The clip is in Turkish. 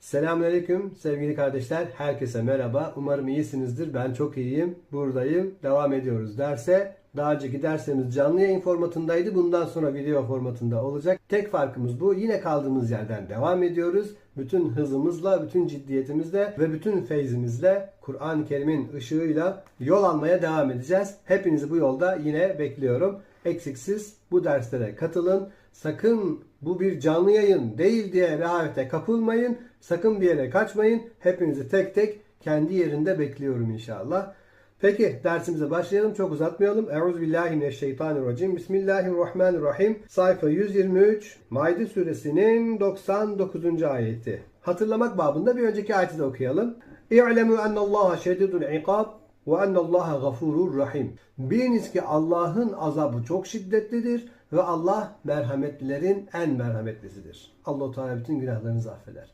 Selamünaleyküm sevgili kardeşler. Herkese merhaba. Umarım iyisinizdir. Ben çok iyiyim. Buradayım. Devam ediyoruz derse. Daha önceki derslerimiz canlı yayın formatındaydı. Bundan sonra video formatında olacak. Tek farkımız bu. Yine kaldığımız yerden devam ediyoruz. Bütün hızımızla, bütün ciddiyetimizle ve bütün feyzimizle Kur'an-ı Kerim'in ışığıyla yol almaya devam edeceğiz. Hepinizi bu yolda yine bekliyorum. Eksiksiz bu derslere katılın. Sakın bu bir canlı yayın değil diye rehavete kapılmayın. Sakın bir yere kaçmayın. Hepinizi tek tek kendi yerinde bekliyorum inşallah. Peki dersimize başlayalım. Çok uzatmayalım. Euzubillahimineşşeytanirracim. Bismillahirrahmanirrahim. Sayfa 123. Maide suresinin 99. ayeti. Hatırlamak babında bir önceki ayeti de okuyalım. İ'lemü ennallaha şedidul ikab ve ennallaha gafurur rahim. Biliniz ki Allah'ın azabı çok şiddetlidir ve Allah merhametlilerin en merhametlisidir. Allah Teala bütün günahlarınızı affeder.